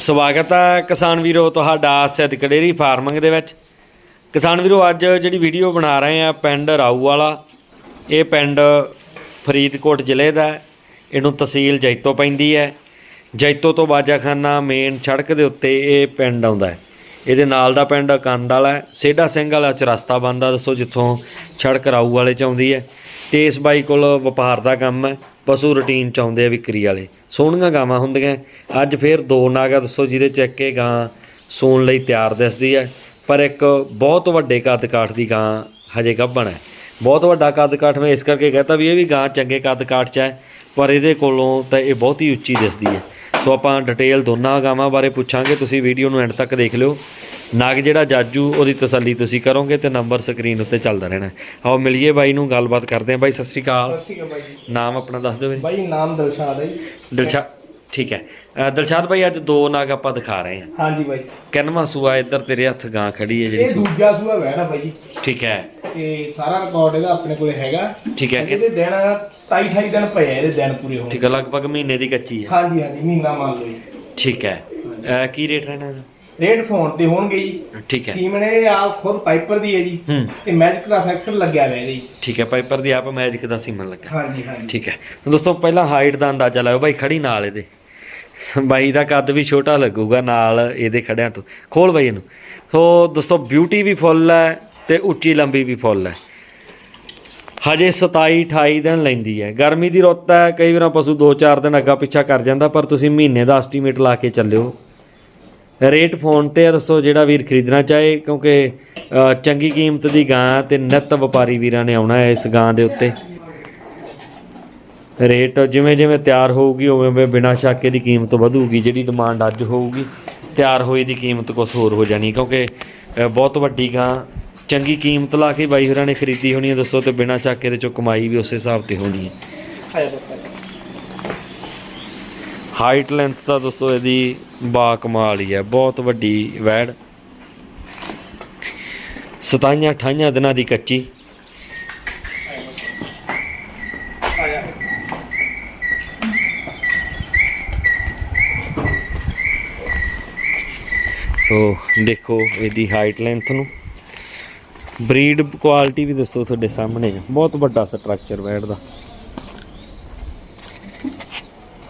ਸਵਾਗਤ ਹੈ ਕਿਸਾਨ ਵੀਰੋ, ਤੁਹਾਡਾ ਸਿੱਧਕ ਕਡੇਰੀ ਫਾਰਮਿੰਗ ਦੇ ਵਿੱਚ। ਕਿਸਾਨ ਵੀਰੋ, ਅੱਜ ਜਿਹੜੀ ਵੀਡੀਓ ਬਣਾ ਰਹੇ ਆ, ਪਿੰਡ ਰਾਊ ਵਾਲਾ, ਇਹ ਪਿੰਡ ਫਰੀਦਕੋਟ ਜ਼ਿਲ੍ਹੇ ਦਾ ਇਹਨੂੰ ਤਹਿਸੀਲ ਜੈਤੋ ਪੈਂਦੀ ਹੈ। ਜੈਤੋ ਤੋਂ ਬਾਜਾਖਾਨਾ ਮੇਨ ਸੜਕ ਦੇ ਉੱਤੇ ਇਹ ਪਿੰਡ ਆਉਂਦਾ ਹੈ। ਇਹਦੇ ਨਾਲ ਦਾ ਪਿੰਡ ਕੰਦ ਵਾਲਾ ਹੈ। ਸੇਡਾ ਸਿੰਘ ਵਾਲਾ ਚਰਸਤਾ ਬੰਦਾ ਦੱਸੋ ਜਿੱਥੋਂ ਸੜਕ ਰਾਊ ਵਾਲੇ ਚ ਆਉਂਦੀ ਹੈ। ਤੇ ਇਸ ਬਾਈ ਕੋਲ ਵਪਾਰ ਦਾ ਕੰਮ ਹੈ, ਪਸ਼ੂ ਰੂਟੀਨ ਚ ਆਉਂਦੇ ਆ ਵਿਕਰੀ ਵਾਲੇ। ਸੋਹਣੀਆਂ ਗਾਵਾਂ ਹੁੰਦੀਆਂ ਅੱਜ ਫੇਰ ਦੋ ਨਾਗਾ ਦੱਸੋ ਜਿਹਦੇ ਚ ਇੱਕ ਇਹ ਗਾਂ ਸੂਣ ਲਈ ਤਿਆਰ ਦਿਸਦੀ ਹੈ, ਪਰ ਇੱਕ ਬਹੁਤ ਵੱਡੇ ਕੱਦ ਕਾਠ ਦੀ ਗਾਂ ਹਜੇ ਗੱਭਣ ਹੈ। ਬਹੁਤ ਵੱਡਾ ਕੱਦ ਕਾਠ ਮੈਂ ਇਸ ਕਰਕੇ ਕਹਤਾ ਵੀ ਇਹ ਵੀ ਗਾਂ ਚੰਗੇ ਕੱਦ ਕਾਠ ਚ ਹੈ, ਪਰ ਇਹਦੇ ਕੋਲੋਂ ਤਾਂ ਇਹ ਬਹੁਤ ਹੀ ਉੱਚੀ ਦਿਸਦੀ ਹੈ। ਸੋ ਆਪਾਂ ਡਿਟੇਲ ਦੋਨਾਂ ਗਾਵਾਂ ਬਾਰੇ ਪੁੱਛਾਂਗੇ, ਤੁਸੀਂ ਵੀਡੀਓ ਨੂੰ ਐਂਡ ਤੱਕ ਦੇਖ ਲਿਓ। ਨਾਗ ਜਿਹੜਾ ਜਾਜੂ ਉਹਦੀ ਤਸੱਲੀ ਤੁਸੀਂ ਕਰੋਗੇ ਤੇ ਨੰਬਰ ਸਕਰੀਨ ਉੱਤੇ ਚੱਲਦਾ ਰਹਿਣਾ ਹੈ। ਆਓ ਮਿਲੀਏ ਬਾਈ ਨੂੰ ਗੱਲਬਾਤ ਕਰਦੇ ਹਾਂ। ਬਾਈ ਸਤਿ ਸ਼੍ਰੀ ਅਕਾਲ। ਸਤਿ ਸ਼੍ਰੀ ਅਕਾਲ ਬਾਈ ਜੀ। ਨਾਮ ਆਪਣਾ ਦੱਸ ਦਿਓ ਬਾਈ। ਨਾਮ ਦਲਸ਼ਾਦ ਹੈ ਜੀ। ਠੀਕ ਹੈ। ਦਿਲਸ਼ਾਦ ਬਾਈ ਅੱਜ ਦੋ ਨਾਗ ਆਪਾਂ ਦਿਖਾ ਰਹੇ ਹਾਂ। ਹਾਂਜੀ ਬਾਈ। ਕਿੰਨਵਾਂ ਸੂਆ ਇੱਧਰ ਤੇਰੇ ਹੱਥ ਗਾਂ ਖੜੀ ਹੈ ਜਿਹੜੀ ਇਹ ਦੂਜਾ ਸੂਆ ਵੈਣਾ ਬਾਈ ਜੀ। ਠੀਕ ਹੈ। ਤੇ ਸਾਰਾ ਰਿਕਾਰਡ ਇਹਦਾ ਆਪਣੇ ਕੋਲੇ ਹੈਗਾ। ਠੀਕ ਹੈ। ਇਹਦੇ ਦਿਨ 27 28 ਦਿਨ ਪਏ ਆ ਇਹਦੇ ਦਿਨ ਪੂਰੇ ਹੋਣ। ਠੀਕ ਹੈ ਲਗਭਗ ਮਹੀਨੇ ਦੀ ਕੱਚੀ ਹੈ। ਹਾਂਜੀ ਹਾਂਜੀ ਮਹੀਨਾ ਮੰਨ ਲਓ ਠੀਕ ਹੈ। ਕੀ ਰੇਟ ਰਹਿਣਾ ਇਹਦਾ? ਰੇਟ ਫੋਨ ਤੇ ਹੋਣਗੇ ਜੀ। ਠੀਕ ਹੈ। ਸੀਮਨ ਇਹ ਆਪ ਖੁਦ ਪਾਈਪਰ ਦੀ ਹੈ ਜੀ। ਤੇ ਮੈਜਿਕ ਦਾ ਫੈਕਸਰ ਲੱਗਿਆ ਹੋਇਆ ਜੀ। ਠੀਕ ਹੈ ਪਾਈਪਰ ਦੀ ਆਪ ਮੈਜਿਕ ਦਾ ਸੀਮਨ ਲੱਗਾ ਹਾਂਜੀ ਹਾਂਜੀ। ਠੀਕ ਹੈ। ਦੋਸਤੋ ਪਹਿਲਾਂ ਹਾਈਟ ਦਾ ਅੰਦਾਜ਼ਾ ਲਾਓ ਬਾਈ ਖੜੀ ਨਾਲ ਇਹਦੇ। ਬਾਈ ਦਾ ਕੱਦ ਵੀ ਛੋਟਾ ਲੱਗੂਗਾ ਨਾਲ ਇਹਦੇ ਖੜਿਆਂ ਤੋਂ। ਖੋਲ ਬਾਈ ਇਹਨੂੰ। ਸੋ ਦੋਸਤੋ ਬਿਊਟੀ ਵੀ ਫੁੱਲ ਹੈ ਤੇ ਉੱਚੀ ਲੰਬੀ ਵੀ ਫੁੱਲ ਹੈ। ਹਜੇ 27 28 ਦਿਨ ਲੈਂਦੀ ਹੈ। ਗਰਮੀ ਦੀ ਰੁੱਤ ਹੈ। ਕਈ ਵਾਰ ਪਸ਼ੂ 2-4 ਦਿਨ ਅੱਗਾ ਪਿੱਛਾ ਕਰ ਜਾਂਦਾ ਪਰ ਤੁਸੀਂ ਮਹੀਨੇ ਦਾ ਐਸਟੀਮੇਟ ਲਾ ਕੇ ਚੱਲਿਓ। ਰੇਟ ਫੋਨ ਤੇ ਆ, ਦੱਸੋ ਜਿਹੜਾ ਵੀਰ ਖਰੀਦਣਾ ਚਾਹੇ, ਕਿਉਂਕਿ ਚੰਗੀ ਕੀਮਤ ਦੀ ਗਾਂ ਤੇ ਨਿੱਤ ਵਪਾਰੀ ਵੀਰਾਂ ਨੇ ਆਉਣਾ ਹੈ ਇਸ ਗਾਂ ਦੇ ਉੱਤੇ। ਰੇਟ ਜਿਵੇਂ ਜਿਵੇਂ ਤਿਆਰ ਹੋਊਗੀ, ਉਵੇਂ ਉਵੇਂ ਬਿਨਾਂ ਸ਼ੱਕ ਦੀ ਕੀਮਤ ਵਧੂਗੀ, ਜਿਹੜੀ ਡਿਮਾਂਡ ਅੱਜ ਹੋਊਗੀ, ਤਿਆਰ ਹੋਈ ਦੀ ਕੀਮਤ ਕੁਝ ਹੋਰ ਹੋ ਜਾਣੀ, ਕਿਉਂਕਿ ਬਹੁਤ ਵੱਡੀ ਗਾਂ, ਚੰਗੀ ਕੀਮਤ ਲਾ ਕੇ ਬਾਈ ਹੋਰਾਂ ਨੇ ਖਰੀਦੀ ਹੋਣੀ ਹੈ ਦੱਸੋ ਤੇ ਬਿਨਾਂ ਚੱਕ ਦੇ ਚੋਂ ਕਮਾਈ ਵੀ ਉਸੇ ਹਿਸਾਬ ਤੇ ਹੋਣੀ ਹੈ ਹਾਈਟ ਲੈਂਥ ਤਾਂ ਦੱਸੋ ਇਹਦੀ, ਬਾ ਕਮਾਲ ਹੀ ਹੈ, ਬਹੁਤ ਵੱਡੀ ਵੈੜ। 27 28 ਦਿਨਾਂ ਦੀ ਕੱਚੀ। ਸੋ ਦੇਖੋ ਇਹਦੀ ਹਾਈਟ ਲੈਂਥ ਨੂੰ। ਬਰੀਡ ਕੁਆਲਿਟੀ ਵੀ ਦੱਸੋ ਤੁਹਾਡੇ ਸਾਹਮਣੇ। ਹੈ ਬਹੁਤ ਵੱਡਾ ਸਟਰਕਚਰ ਵੈੜ ਦਾ।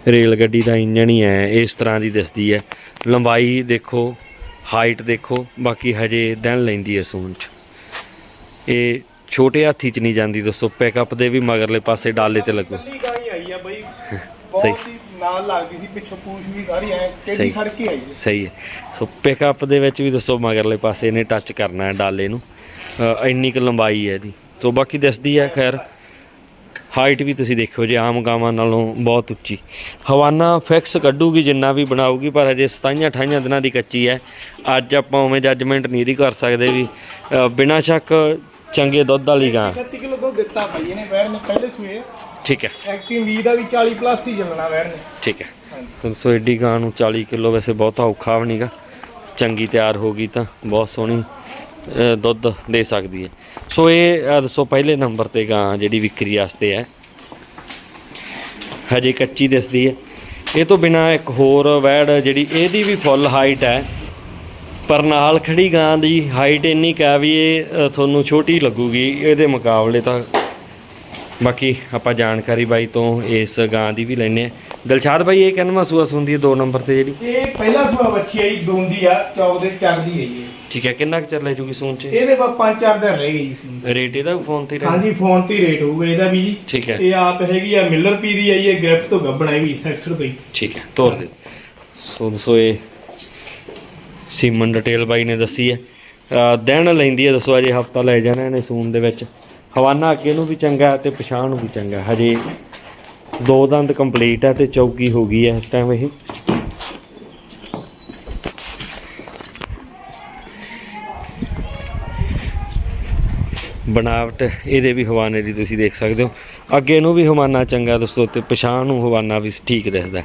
ਰੇਲ ਗੱਡੀ ਦਾ ਇੰਜਣ ਹੀ ਹੈ ਇਸ ਤਰ੍ਹਾਂ ਦੀ ਦਿਸਦੀ ਹੈ। ਲੰਬਾਈ ਦੇਖੋ ਹਾਈਟ ਦੇਖੋ ਬਾਕੀ ਹਜੇ ਦਿਨ ਲੈਂਦੀ ਹੈ ਸੂਣ ਚ। ਇਹ ਛੋਟੇ ਹਾਥੀ ਚ ਨਹੀਂ ਜਾਂਦੀ ਦੱਸੋ ਪਿਕਅਪ ਦੇ ਵੀ ਮਗਰਲੇ ਪਾਸੇ ਡਾਲੇ ਤੇ ਲੱਗੂ। ਸਹੀ। ਬਹੁਤ ਹੀ ਨਾਲ ਲੱਗਦੀ ਸੀ ਪਿੱਛੋਂ ਪੂਛ ਵੀ ਸਾਰੀ ਐ ਸਹੀ। ਕਿਹੜੀ ਖੜ ਕੇ ਆਈ ਹੈ ਸਹੀ ਹੈ। ਸੋ ਪਿਕਅਪ ਦੇ ਵਿੱਚ ਵੀ ਦੱਸੋ ਮਗਰਲੇ ਪਾਸੇ ਇਹਨੇ ਟੱਚ ਕਰਨਾ ਹੈ ਡਾਲੇ ਨੂੰ। ਇੰਨੀ ਕੁ ਲੰਬਾਈ ਹੈ ਇਹਦੀ। ਸੋ ਬਾਕੀ ਦਿਸਦੀ ਹੈ ਖੈਰ। ਹਾਈਟ ਵੀ ਤੁਸੀਂ ਦੇਖੋ ਜੇ ਆਮ ਗਾਵਾਂ ਨਾਲੋਂ ਬਹੁਤ ਉੱਚੀ। ਹਵਾਨਾ ਫਿਕਸ ਕੱਢੂਗੀ ਜਿੰਨਾ ਵੀ ਬਣਾਊਗੀ ਪਰ ਹਜੇ 27 28 ਦਿਨਾਂ ਦੀ ਕੱਚੀ ਹੈ। ਅੱਜ ਆਪਾਂ ਉਵੇਂ ਜੱਜਮੈਂਟ ਨਹੀਂ ਦੀ ਕਰ ਸਕਦੇ ਵੀ ਬਿਨਾਂ ਸ਼ੱਕ ਚੰਗੇ ਦੁੱਧ ਵਾਲੀ ਗਾਂ। 31 ਕਿਲੋ ਦੁੱਧ ਦਿੱਤਾ ਭਾਈ ਇਹਨੇ ਵੈਰ ਨੇ ਪਹਿਲੇ ਸੂਏ। ਠੀਕ ਹੈ। ਐਕਟਿਵ ਵੀ ਦਾ ਵੀ 40 ਪਲੱਸ ਹੀ ਚੱਲਣਾ ਵੈਰ ਨੇ। ਠੀਕ ਹੈ। ਸੋ ਏਡੀ ਗਾਂ ਨੂੰ 40 ਕਿਲੋ ਵੈਸੇ ਬਹੁਤਾ ਔਖਾ ਵੀ ਨਹੀਂਗਾ ਚੰਗੀ ਤਿਆਰ ਹੋ ਗਈ ਤਾਂ ਬਹੁਤ ਸੋਹਣੀ। ਦੁੱਧ ਦੇ ਸਕਦੀ ਹੈ। ਸੋ ਇਹ ਦੱਸੋ, ਪਹਿਲੇ ਨੰਬਰ ਤੇ ਗਾਂ ਜਿਹੜੀ ਵਿਕਰੀ ਵਾਸਤੇ ਹੈ। ਹਜੇ ਕੱਚੀ ਦਿਸਦੀ ਹੈ। ਇਹ ਤੋਂ ਬਿਨਾ ਇੱਕ ਹੋਰ ਵੈੜ ਜਿਹੜੀ, ਇਹਦੀ ਵੀ ਫੁੱਲ ਹਾਈਟ ਹੈ। ਪਰ ਨਾਲ ਖੜੀ ਗਾਂ ਦੀ ਹਾਈਟ ਇੰਨੀ ਕਾ ਵੀ ਇਹ ਤੁਹਾਨੂੰ ਛੋਟੀ ਲੱਗੂਗੀ। ਇਹਦੇ ਮੁਕਾਬਲੇ ਤਾਂ ਬਾਕੀ ਆਪਾਂ ਜਾਣਕਾਰੀ ਬਾਈ ਤੋਂ ਇਸ ਗਾਂ ਦੀ ਵੀ ਲੈਨੇ ਆ ਦਿਲਸ਼ਾਦ ਬਾਈ ਇਹ ਕਿੰਨਵਾਂ ਸੂਆ ਸੁੰਦੀ ਹੈ? 2 ਨੰਬਰ ਤੇ ਜਿਹੜੀ? ਇਹ ਪਹਿਲਾ ਸੂਆ ਬੱਚੀ ਆਈ ਦੋਂਦੀ ਆ ਚੌਕ ਦੇ ਚੜਦੀ ਹੈ ਜੀ। ਠੀਕ ਹੈ ਕਿੰਨਾ ਕੁ ਚਿਰ ਲੈ ਜੂਗੀ ਸੂਣ ਚ? ਇਹਦੇ ਬਾਅਦ ਪੰਜ ਚਾਰ ਦਿਨ ਰਹਿ ਗਈ ਜੀ ਰੇਟ ਇਹਦਾ ਫੋਨ ਤੇ ਹੀ ਰਹਿਣਾ? ਹਾਂਜੀ ਫੋਨ ਤੇ ਰੇਟ ਹੋਊਗਾ ਇਹਦਾ ਵੀ ਜੀ। ਠੀਕ ਹੈ। ਇਹ ਆਪ ਹੈਗੀ ਆ ਮਿਲਰ ਪੀ ਦੀ ਆਈ ਹੈ ਗ੍ਰਿਫਟ ਤੋਂ ਗੱਬਣਾ ਵੀ ਸੈਕਸਰ ਤੋਂ ਹੀ ਠੀਕ ਹੈ ਤੋਰ ਦੇ। ਸੋ ਦੱਸੋ ਇਹ ਸੀਮਨ ਡਿਟੇਲ ਬਾਈ ਨੇ ਦੱਸੀ ਹੈ। ਦਿਨ ਲੈਂਦੀ ਹੈ ਦੱਸੋ ਅਜੇ ਹਫਤਾ ਲੈ ਜਾਣਾ ਇਹਨੇ ਸੂਣ ਦੇ ਵਿੱਚ। ਹਵਾਨਾ ਅੱਗੇ ਨੂੰ ਵੀ ਚੰਗਾ ਤੇ ਪਛਾਣ ਨੂੰ ਵੀ ਚੰਗਾ। ਹਜੇ ਦੋ ਦੰਦ ਕੰਪਲੀਟ ਹੈ ਤੇ ਚੌਕੀ ਹੋ ਗਈ ਹੈ ਇਸ ਟਾਈਮ ਇਹ। ਬਣਾਵਟ ਇਹਦੇ ਵੀ ਹਵਾਨੇ ਦੀ ਤੁਸੀਂ ਦੇਖ ਸਕਦੇ ਹੋ। ਅੱਗੇ ਨੂੰ ਵੀ ਹਵਾਨਾ ਚੰਗਾ ਦੋਸਤੋ ਤੇ ਪਛਾਣ ਨੂੰ ਹਵਾਨਾ ਵੀ ਠੀਕ ਦਿਸਦਾ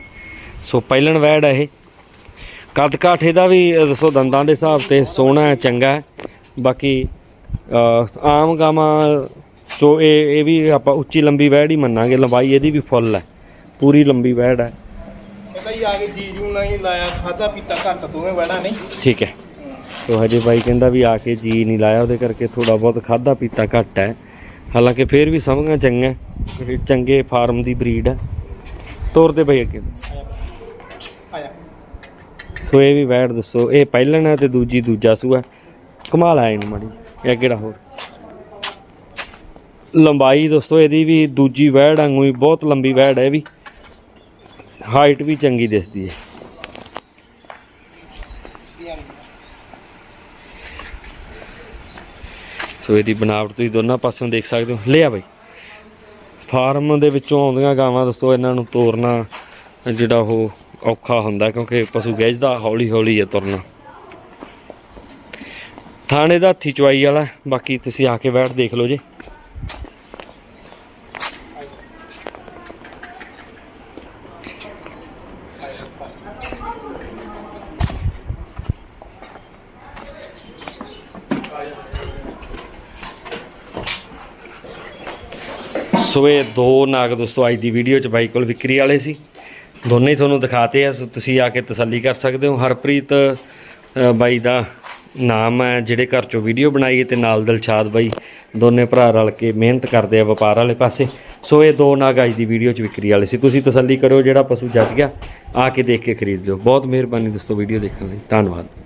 ਸੋ ਪਹਿਲਣ ਵੈੜ ਹੈ ਇਹ। ਕੱਦ ਕਾਠ ਇਹਦਾ ਵੀ ਅ, ਦੱਸੋ ਦੰਦਾਂ ਦੇ ਹਿਸਾਬ ਤੇ ਸੋਹਣਾ ਚੰਗਾ ਬਾਕੀ ਆਮ ਗਾਵਾਂ ਚੋ ਇਹ ਇਹ ਵੀ ਆਪਾਂ ਉੱਚੀ ਲੰਬੀ ਵੈੜ ਹੀ ਮੰਨਾਂਗੇ। ਲੰਬਾਈ ਇਹਦੀ ਵੀ ਫੁੱਲ ਹੈ। ਪੂਰੀ ਲੰਬੀ ਵੈੜ ਹੈ। ਹੀ ਆ ਕੇ ਜੀ ਜੂ ਨਹੀਂ ਲਾਇਆ ਖਾਦਾ ਪੀਤਾ ਘੱਟ ਦੋਵੇਂ ਵੜਾ ਨਹੀਂ ਠੀਕ ਹੈ। ਤੋ ਹਜੇ ਬਾਈ ਕਹਿੰਦਾ ਵੀ ਆ ਕੇ ਜੀ ਨਹੀਂ ਲਾਇਆ ਉਹਦੇ ਕਰਕੇ ਥੋੜਾ ਬਹੁਤ ਖਾਦਾ ਪੀਤਾ ਘੱਟ ਹੈ। ਹਾਲਾਂਕਿ ਫੇਰ ਵੀ ਸਮਝਾਂ ਚੰਗਾ ਹੈ, ਚੰਗੇ ਫਾਰਮ ਦੀ ਬਰੀਡ ਹੈ। ਤੋਰ ਦੇ ਬਈ ਅੱਗੇ। ਆਇਆ। ਸੋ ਇਹ ਵੀ ਵੈੜ ਦੱਸੋ। ਇਹ ਪਹਿਲਣ ਹੈ ਤੇ ਦੂਜੀ ਦੂਜਾ ਸੂਆ। ਕਮਾਲ ਆਇਆ ਇਹਨੂੰ ਮੜੀ। ਇਹ ਕਿਹੜਾ ਹੋਰ? ਲੰਬਾਈ ਦੋਸਤੋ ਇਹਦੀ ਵੀ ਦੂਜੀ ਵੈੜ ਵਾਂਗੂ ਹੀ, ਬਹੁਤ ਲੰਬੀ ਵੈੜ ਹੈ ਇਹ ਵੀ। ਹਾਈਟ ਵੀ ਚੰਗੀ ਦਿਸਦੀ ਹੈ। ਸੋ ਇਹਦੀ ਬਣਾਵਟ ਤੁਸੀਂ ਦੋਨਾਂ ਪਾਸਿਓਂ ਦੇਖ ਸਕਦੇ ਹੋ। ਲਿਆ ਬਈ। ਫਾਰਮ ਦੇ ਵਿੱਚੋਂ ਆਉਂਦੀਆਂ ਗਾਵਾਂ ਦੋਸਤੋ ਇਹਨਾਂ ਨੂੰ ਤੋਰਨਾ ਜਿਹੜਾ ਉਹ ਔਖਾ ਹੁੰਦਾ, ਕਿਉਂਕਿ ਪਸ਼ੂ ਗਿੱਝਦਾ ਹੌਲੀ ਹੌਲੀ ਹੈ ਤੁਰਨਾ। ਥਾਣੇ ਦਾ ਹੱਥੀ ਚਵਾਈ ਵਾਲਾ, ਬਾਕੀ ਤੁਸੀਂ ਆ ਕੇ ਬੈਠ ਦੇਖ ਲਓ ਜੀ। ਸੋ ਇਹ ਦੋ ਨਾਗ ਦੋਸਤੋ, ਅੱਜ ਦੀ ਵੀਡੀਓ ਚ ਬਾਈ ਕੋਲ ਵਿਕਰੀ ਵਾਲੇ ਸੀ। ਦੋਨੇ ਹੀ ਤੁਹਾਨੂੰ ਦਿਖਾਤੇ ਆ, ਸੋ ਤੁਸੀਂ ਆ ਕੇ ਤਸੱਲੀ ਕਰ ਸਕਦੇ ਹੋ। ਹਰਪ੍ਰੀਤ ਬਾਈ ਦਾ ਨਾਮ ਹੈ, ਜਿਹੜੇ ਘਰ ਚੋਂ ਵੀਡੀਓ ਬਣਾਈ ਹੈ ਤੇ ਨਾਲ ਦਿਲਸ਼ਾਦ ਬਾਈ ਦੋਨੇ ਭਰਾ ਰਲ ਕੇ ਮਿਹਨਤ ਕਰਦੇ ਆ ਵਪਾਰ ਵਾਲੇ ਪਾਸੇ। ਸੋ ਇਹ ਦੋ ਨਾਗ ਅੱਜ ਦੀ ਵੀਡੀਓ ਚ ਵਿਕਰੀ ਵਾਲੇ ਸੀ। ਤੁਸੀਂ ਤਸੱਲੀ ਕਰੋ ਜਿਹੜਾ ਪਸ਼ੂ ਜੱਜ ਗਿਆ, ਆ ਕੇ ਦੇਖ ਕੇ ਖਰੀਦ ਲਿਓ। ਬਹੁਤ ਮਿਹਰਬਾਨੀ ਦੋਸਤੋ ਵੀਡੀਓ ਦੇਖਣ ਲਈ। ਧੰਨਵਾਦ।